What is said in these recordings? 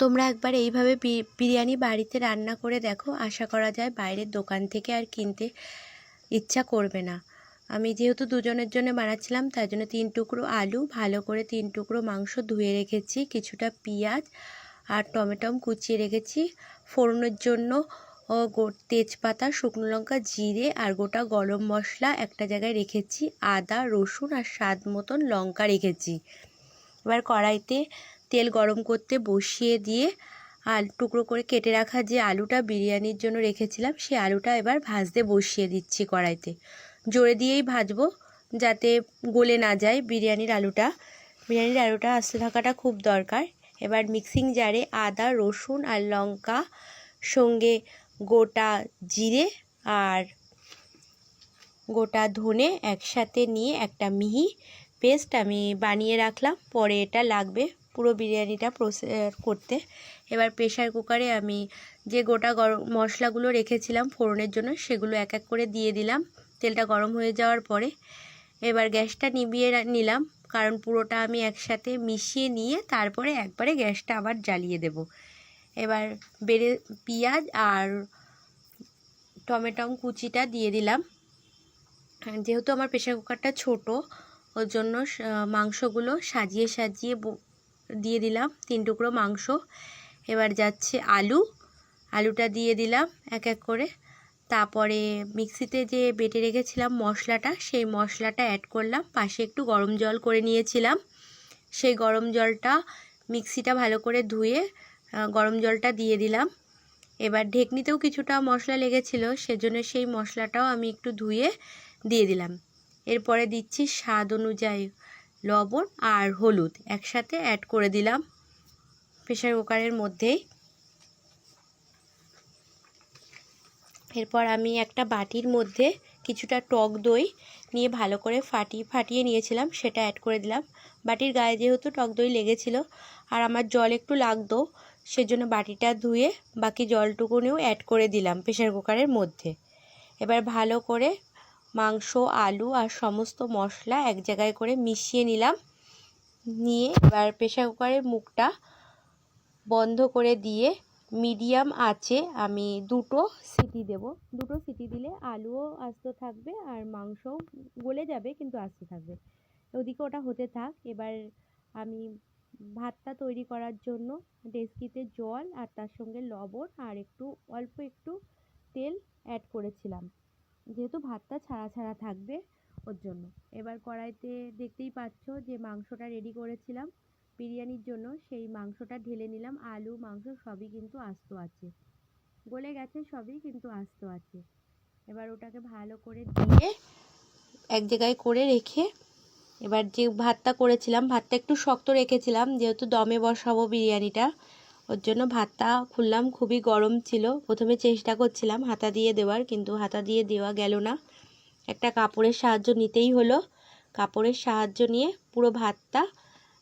তোমরা একবার এইভাবে বিরিয়ানি বাড়িতে রান্না করে দেখো। আশা করা যায় বাইরের দোকান থেকে আর কিনতে ইচ্ছা করবে না। আমি যেহেতু দুজনের জন্য বানাচ্ছিলাম, তার জন্য তিন টুকরো আলু, ভালো করে তিন টুকরো মাংস ধুয়ে রেখেছি, কিছুটা পেঁয়াজ আর টমেটম কুচিয়ে রেখেছি। ফোড়নের জন্য তেজপাতা, শুকনো লঙ্কা, জিরে আর গোটা গরম মশলা একটা জায়গায় রেখেছি। আদা, রসুন আর স্বাদ মতন লঙ্কা রেখেছি। এবার কড়াইতে তেল গরম করতে বসিয়ে দিয়ে আল, টুকরো করে কেটে রাখা যে আলুটা বিরিয়ানির জন্য রেখেছিলাম সেই আলুটা এবার ভাজতে বসিয়ে দিচ্ছি কড়াইতে। জোরে দিয়েই ভাজবো যাতে গলে না যায় বিরিয়ানির আলুটা। বিরিয়ানির আলুটা আস্তে থাকাটা খুব দরকার। এবার মিক্সিং জারে আদা, রসুন আর লঙ্কা সঙ্গে গোটা জিরে আর গোটা ধনে একসাথে নিয়ে একটা মিহি পেস্ট আমি বানিয়ে রাখলাম। পরে এটা লাগবে পুরো বিরিয়ানিটা প্রসেস করতে। এবার প্রেশার কুকারে আমি যে গোটা গরম মশলাগুলো রেখেছিলাম ফোড়নের জন্য, সেগুলো এক এক করে দিয়ে দিলাম। তেলটা গরম হয়ে যাওয়ার পরে এবার গ্যাসটা নিভিয়ে রা- নিলাম। কারণ পুরোটা আমি একসাথে মিশিয়ে নিয়ে তারপরে একবারে গ্যাসটা আবার জ্বালিয়ে দেব। এবার বেড়ে, পেঁয়াজ আর টমেটম কুচিটা দিয়ে দিলাম। যেহেতু আমার প্রেশার কুকারটা ছোটো, ওর জন্য মাংসগুলো সাজিয়ে সাজিয়ে দিয়ে দিলাম তিন টুকরো মাংস। এবার যাচ্ছে আলু। আলুটা দিয়ে দিলাম এক এক করে। তারপরে মিক্সিতে যে বেটে রেখেছিলাম মশলাটা, সেই মশলাটা অ্যাড করলাম। পাশে একটু গরম জল করে নিয়েছিলাম। সেই গরম জলটা মিক্সিটা ভালো করে ধুয়ে গরম জলটা দিয়ে দিলাম। এবার ঢেকনিতেও কিছুটা মশলা লেগেছিল, সেজন্য সেই মশলাটাও আমি একটু ধুয়ে দিয়ে দিলাম। এরপরে দিচ্ছি স্বাদ অনুযায়ী লবণ আর হলুদ একসাথে অ্যাড করে দিলাম প্রেশার কুকারের মধ্যেই। এরপর আমি একটা বাটির মধ্যে কিছুটা টক দই নিয়ে ভালো করে ফাটিয়ে ফাটিয়ে নিয়েছিলাম, সেটা অ্যাড করে দিলাম। বাটির গায়ে যেহেতু টক দই লেগেছিল আর আমার জল একটু লাগতো, সেজন্য বাটিটা ধুয়ে বাকি জলটুকুনিও অ্যাড করে দিলাম প্রেশার কুকারের মধ্যে। এবার ভালো করে মাংস, আলু আর সমস্ত মশলা এক জায়গায় করে মিশিয়ে নিলাম। নিয়ে এবার প্রেশার কুকারের মুখটা বন্ধ করে দিয়ে মিডিয়াম আছে আমি দুটো সিটি দেব। দুটো সিটি দিলে আলুও আস্ত থাকবে আর মাংসও গলে যাবে কিন্তু আস্ত থাকবে। ওদিকে ওটা হতে থাক। এবার আমি ভাতটা তৈরি করার জন্য ডেস্কিতে জল আর তার সঙ্গে লবণ আর একটু, অল্প একটু তেল অ্যাড করেছিলাম। যেহেতু ভাতটা ছাড়া ছাড়া থাকবে ওর জন্য। এবার কড়াইতে দেখতেই পাচ্ছ যে মাংসটা রেডি করেছিলাম। বিরিয়ানির জন্য সেই মাংসটা ঢেলে নিলাম। আলু, মাংস সবই কিন্তু আস্ত আছে। গলে গেছে সবই কিন্তু আস্ত আছে। এবার ওটাকে ভালো করে দিয়ে এক জায়গায় করে রেখে এবার যে ভাতটা করেছিলাম, ভাতটা একটু শক্ত রেখেছিলাম, যেহেতু দমে বসাবো বিরিয়ানিটা ওর জন্য ভাতটা খুললাম খুবই গরম ছিল। প্রথমে চেষ্টা করছিলাম হাতা দিয়ে দেওয়ার কিন্তু হাতা দিয়ে দেওয়া গেল না। একটা কাপড়ের সাহায্য নিতেই হলো। কাপড়ের সাহায্য নিয়ে পুরো ভাতটা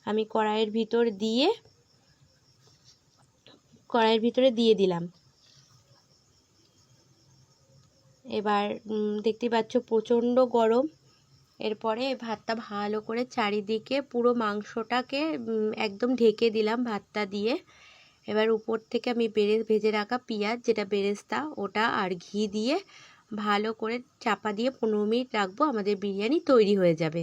আমি কড়াইয়ের ভিতর দিয়ে কড়াইয়ের ভিতরে দিয়ে দিলাম। এবার উম, দেখতেই পাচ্ছ প্রচণ্ড গরম। এরপরে ভাতটা ভালো করে চারিদিকে পুরো মাংসটাকে একদম ঢেকে দিলাম ভাতটা দিয়ে। এবার উপর থেকে আমি বেড়ে, ভেজে রাখা পেঁয়াজ, যেটা বেরেস্তা, ওটা আর ঘি দিয়ে ভালো করে চাপা দিয়ে পনেরো মিনিট রাখব, আমাদের বিরিয়ানি তৈরি হয়ে যাবে।